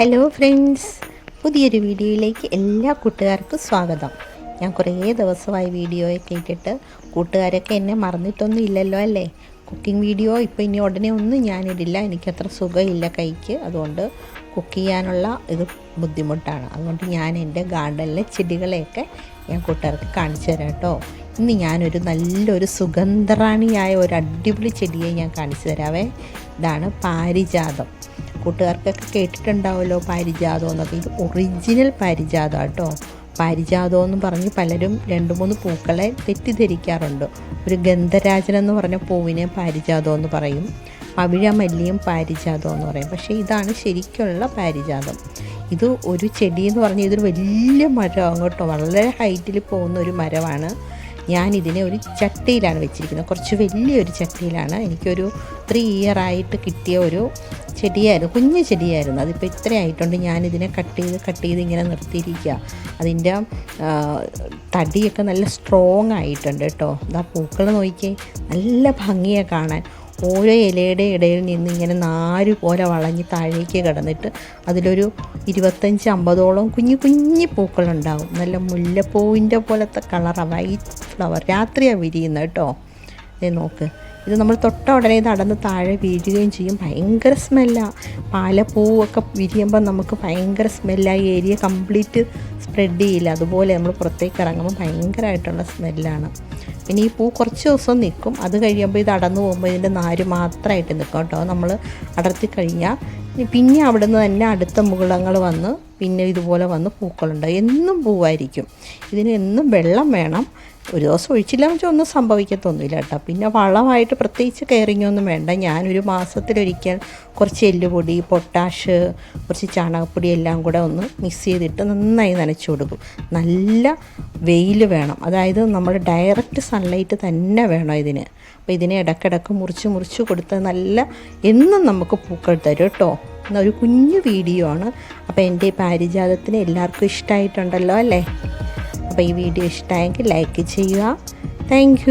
Hello friends പുതിയൊരു വീഡിയോയിലേക്ക് എല്ലാ കൂട്ടുകാർക്കും സ്വാഗതം. ഞാൻ കുറേ ദിവസമായി വീഡിയോയൊക്കെ ഇട്ടിട്ട് കൂട്ടുകാരൊക്കെ എന്നെ മറന്നിട്ടൊന്നും ഇല്ലല്ലോ അല്ലേ? കുക്കിംഗ് വീഡിയോ ഇപ്പോൾ ഇനി ഉടനെ ഒന്നും ഞാനിടില്ല. എനിക്കത്ര സുഖമില്ല കൈക്ക്. അതുകൊണ്ട് കുക്ക് ചെയ്യാനുള്ള ഇത് ബുദ്ധിമുട്ടാണ്. അതുകൊണ്ട് ഞാൻ എന്റെ ഗാർഡനിലെ ചെടികളെയൊക്കെ ഞാൻ കൂട്ടുകാർക്ക് കാണിച്ചു തരാം കേട്ടോ. ഇന്ന് ഞാനൊരു നല്ലൊരു സുഗന്ധറാണിയായ ഒരു അടിപൊളി ചെടിയെ ഞാൻ കാണിച്ചു തരാവേ. ഇതാണ് പാരിജാതം. കൂട്ടുകാർക്കൊക്കെ കേട്ടിട്ടുണ്ടാവുമല്ലോ പാരിജാതം എന്നൊക്കെ. ഇത് ഒറിജിനൽ പാരിജാതം കേട്ടോ. പാരിജാതം എന്ന് പറഞ്ഞ് പലരും രണ്ട് മൂന്ന് പൂക്കളെ തെറ്റിദ്ധരിക്കാറുണ്ട്. ഒരു ഗന്ധരാജൻ എന്ന് പറഞ്ഞ പൂവിനെ പാരിജാതം എന്ന് പറയും. പവിഴമല്ലിയും പാരിജാതം എന്ന് പറയും. പക്ഷേ ഇതാണ് ശരിക്കുള്ള പാരിജാതം. ഇത് ഒരു ചെടി എന്ന് പറഞ്ഞാൽ ഇതൊരു വലിയ മരമാണ് കേട്ടോ. വളരെ ഹൈറ്റിൽ പോകുന്ന ഒരു മരമാണ്. ഞാൻ ഇതിനെ ഒരു ചട്ടിയിലാണ് വെച്ചിരിക്കുന്നത്. കുറച്ച് വലിയൊരു ചട്ടിയിലാണ്. എനിക്കൊരു ത്രീ ഇയർ ആയിട്ട് കിട്ടിയ ഒരു ചെടിയായിരുന്നു കുഞ്ഞു ചെടിയായിരുന്നു. അതിപ്പോൾ ഇത്ര ആയിട്ടുണ്ട്. ഞാനിതിനെ കട്ട് ചെയ്ത് കട്ട് ചെയ്ത് ഇങ്ങനെ നിർത്തിയിരിക്കുക അതിന്റെ തടിയൊക്കെ നല്ല സ്ട്രോങ് ആയിട്ടുണ്ട് കേട്ടോ. ഇതാ പൂക്കൾ നോക്കിയേ നല്ല ഭംഗിയാണ് കാണാൻ. ഓരോ ഇലയുടെ ഇടയിൽ നിന്ന് ഇങ്ങനെ നാല് പോലെ വളഞ്ഞ് താഴേക്ക് കിടന്നിട്ട് അതിലൊരു ഇരുപത്തഞ്ച് അമ്പതോളം കുഞ്ഞു കുഞ്ഞു പൂക്കളുണ്ടാവും. നല്ല മുല്ലപ്പൂവിന്റെ പോലത്തെ കളറാണ് വൈറ്റ് ഫ്ലവർ രാത്രിയാണ് വിരിയുന്നത് കേട്ടോ. നോക്ക്. ഇത് നമ്മൾ തൊട്ട ഉടനെ ഇത് അടന്ന് താഴെ വീഴുകയും ചെയ്യും. ഭയങ്കര സ്മെല്ലാണ് പാലപ്പൂവൊക്കെ വിരിയുമ്പോൾ നമുക്ക് ഭയങ്കര സ്മെല്ലായി ഏരിയ കംപ്ലീറ്റ് സ്പ്രെഡ് ചെയ്യില്ല. അതുപോലെ നമ്മൾ പുറത്തേക്ക് ഇറങ്ങുമ്പോൾ ഭയങ്കരമായിട്ടുള്ള സ്മെല്ലാണ് പിന്നെ ഈ പൂ കുറച്ച് ദിവസം നിൽക്കും അത് കഴിയുമ്പോൾ ഇത് അടന്നു പോകുമ്പോൾ ഇതിന്റെ നാര് മാത്രമായിട്ട് നിൽക്കും കേട്ടോ. നമ്മൾ അടർത്തി കഴിഞ്ഞാൽ പിന്നെ അവിടെ നിന്ന് തന്നെ അടുത്ത മുകുളങ്ങൾ വന്ന് പിന്നെ ഇതുപോലെ വന്ന് പൂക്കളുണ്ട്. എന്നും പൂവായിരിക്കും. ഇതിന് എന്നും വെള്ളം വേണം. ഒരു ദിവസം ഒഴിച്ചില്ലാന്ന് വെച്ചാൽ ഒന്നും സംഭവിക്കത്തൊന്നുമില്ല കേട്ടോ. പിന്നെ വളമായിട്ട് പ്രത്യേകിച്ച് കെയറിങ് ഒന്നും വേണ്ട. ഞാനൊരു മാസത്തിലൊരിക്കൽ കുറച്ച് എല്ലുപൊടി പൊട്ടാഷ് കുറച്ച് ചാണകപ്പൊടി എല്ലാം കൂടെ ഒന്ന് മിക്സ് ചെയ്തിട്ട് നന്നായി നനച്ചു കൊടുക്കും. നല്ല വെയിൽ വേണം. അതായത് നമ്മൾ ഡയറക്റ്റ് സൺലൈറ്റ് തന്നെ വേണം ഇതിന്. അപ്പോൾ ഇതിനെ ഇടക്കിടക്ക് മുറിച്ച് മുറിച്ച് കൊടുത്ത് നല്ല എന്നും നമുക്ക് പൂക്കൾ തരും കേട്ടോ. എന്നാ ഒരു കുഞ്ഞു വീഡിയോ ആണ്. അപ്പോൾ എന്റെ ഈ പാരിജാതത്തിന് എല്ലാവർക്കും ഇഷ്ടമായിട്ടുണ്ടല്ലോ അല്ലേ? അപ്പോൾ ഈ വീഡിയോ ഇഷ്ടമായെങ്കിൽ ലൈക്ക് ചെയ്യുക. താങ്ക്